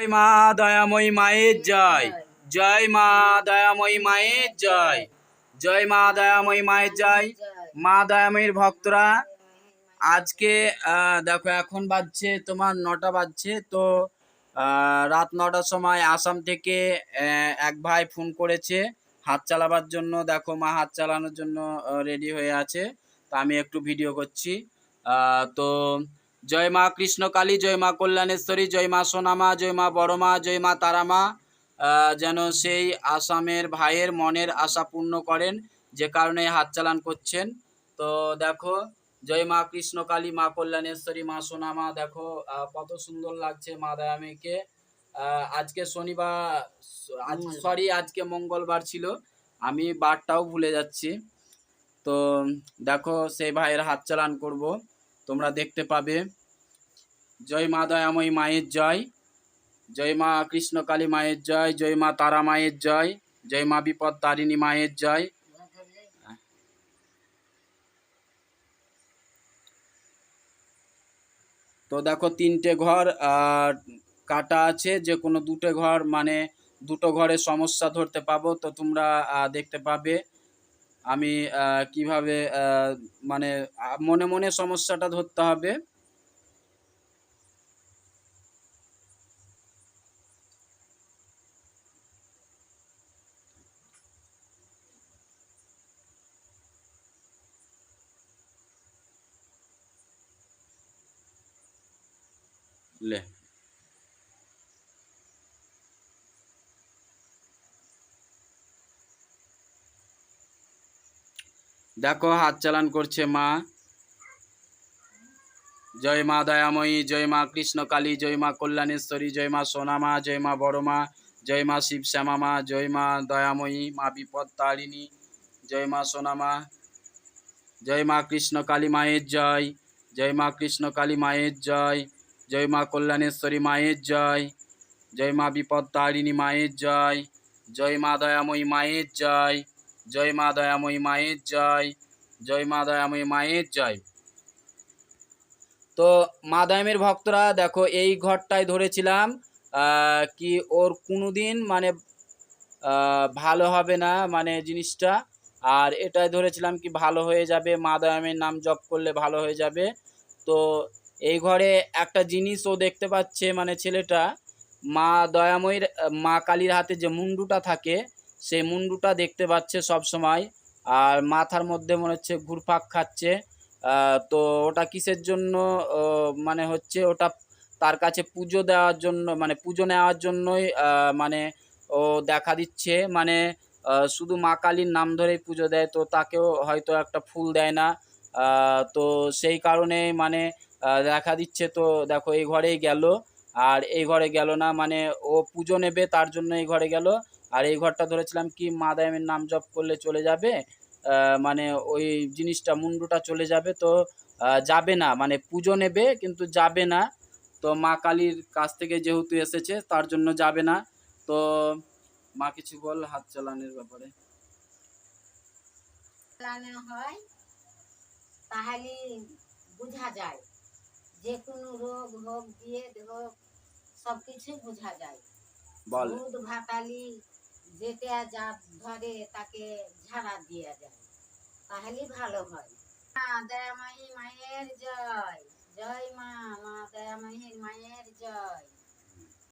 জয় মা দয়াময়ী মায়ের জয়। জয় মা দয়াময়ী মায়ের জয়। জয় মা দয়াময়ী মায়ের জয়। মা দয়াময়ীর ভক্তরা, আজকে দেখো এখন বাজছে তোমার নটা বাজছে, তো রাত নটার সময় আসাম থেকে এক ভাই ফোন করেছে, হাত চালাবার জন্য, দেখো মা হাত চালানোর জন্য রেডি হয়ে আছে। তো আমি একটু ভিডিও করছি। তো জয় মা কৃষ্ণকালী জয় মা কল্যাণেশ্বরী জয় মা সোনামা জয় মা বড়মা জয় মা তারামা যেন সেই আসামের ভাইয়ের মনের আশা পূর্ণ করেন যে কারণে হাত চালান করছেন। তো দেখো জয় মা কৃষ্ণকালী মা কল্যাণেশ্বরী মা সোনামা দেখো কত সুন্দর লাগছে মা দয়ামীকে আজকে শনিবার সরি আজকে মঙ্গলবার ছিল। আমি বারটাও ভুলে যাচ্ছি। তো দেখো সেই ভাইয়ের হাত চালান করব। তোমরা দেখতে পাবে। জয় মা দয়াময়ী মায়ের জয়। জয় মা কৃষ্ণকালী মায়ের জয়। জয় মা তারা মায়ের জয়। জয় মা বিপদ তারিণী মায়ের জয়। তো দেখো তিনটে ঘর কাটা আছে। যে কোনো দুটো ঘর মানে দুটো ঘরের সমস্যা ধরতে পাবো। তো তোমরা দেখতে পাবে। আমি কীভাবে মানে মনে মনে সমস্যাটা ধরতে হবে। লে। দেখো হাত চালান করছে মা জয় মা দয়াময়ী জয় মা কৃষ্ণ কালী জয় মা কল্যাণেশ্বরী জয় মা সোনামা জয় মা বড়মা জয় মা শিব শ্যামা মা জয় মা দয়াময়ী মা বিপদ তারিণী জয় মা সোনামা জয় মা কৃষ্ণ কালী মায়ের জয় জয় মা কৃষ্ণ কালী মায়ের জয় জয় মা কল্যাণেশ্বরী মায়ের জয় জয় মা বিপদ তারিণী মায়ের জয় জয় মা দয়াময়ী মায়ের জয় জয় মা দয়াময়ী মায়ের জয় জয় মা দয়াময়ী মায়ের জয়। তো মা দয়ামের ভক্তরা, দেখো, এই ঘরটায় ধরেছিলাম কি ওর কোনোদিন মানে ভালো হবে না মানে জিনিসটা। আর এটাই ধরেছিলাম কি ভালো হয়ে যাবে, মা দয়ামের নাম জপ করলে ভালো হয়ে যাবে। তো এই ঘরে একটা জিনিস ও দেখতে পাচ্ছে মানে ছেলেটা, মা দয়াময়ীর, মা কালীর হাতে যে মুন্ডুটা থাকে সেই মুন্ডুটা দেখতে পাচ্ছে সব সময়, আর মাথার মধ্যে মনে হচ্ছে ঘুরপাক খাচ্ছে। তো ওটা কিসের জন্য মানে হচ্ছে ওটা তার কাছে পুজো দেওয়ার জন্য মানে পুজো নেওয়ার জন্যই মানে ও দেখা দিচ্ছে। মানে শুধু মা কালীর নাম ধরেই পুজো দেয়, তো তাকেও হয়তো একটা ফুল দেয় না। তো সেই কারণে মানে দেখা দিচ্ছে তো দেখো এই ঘরেই গেল। আর এই ঘরে গেল না মানে ও পুজো নেবে তার জন্য এই ঘরে গেল। আর এই ঘরটা ধরেছিলাম কি মা দায়ামের নাম জপ করলে চলে যাবে মানে ওই জিনিসটা মুন্ডুটা চলে যাবে তো যাবে না মানে পুজো নেবে কিন্তু যাবে না। তো মা কালীর কাছ থেকে যেহেতু এসেছে তার জন্য যাবে না। তো মা কিছু বল হাত চালানোর ব্যাপারে। চালানো হয় তাহলে বোঝা যায়। যে কোনো রোগ হোক দিয়ে হোক সব কিছুই বোঝা যায়। বল। ভাতালি যেটা যা ধরে তাকে ঝাড়া দিয়ে যায় তাহলে ভালো হয়। মা দয়াময়ী মায়ের জয়। জয় মা মা দয়াময়ীর মায়ের জয়।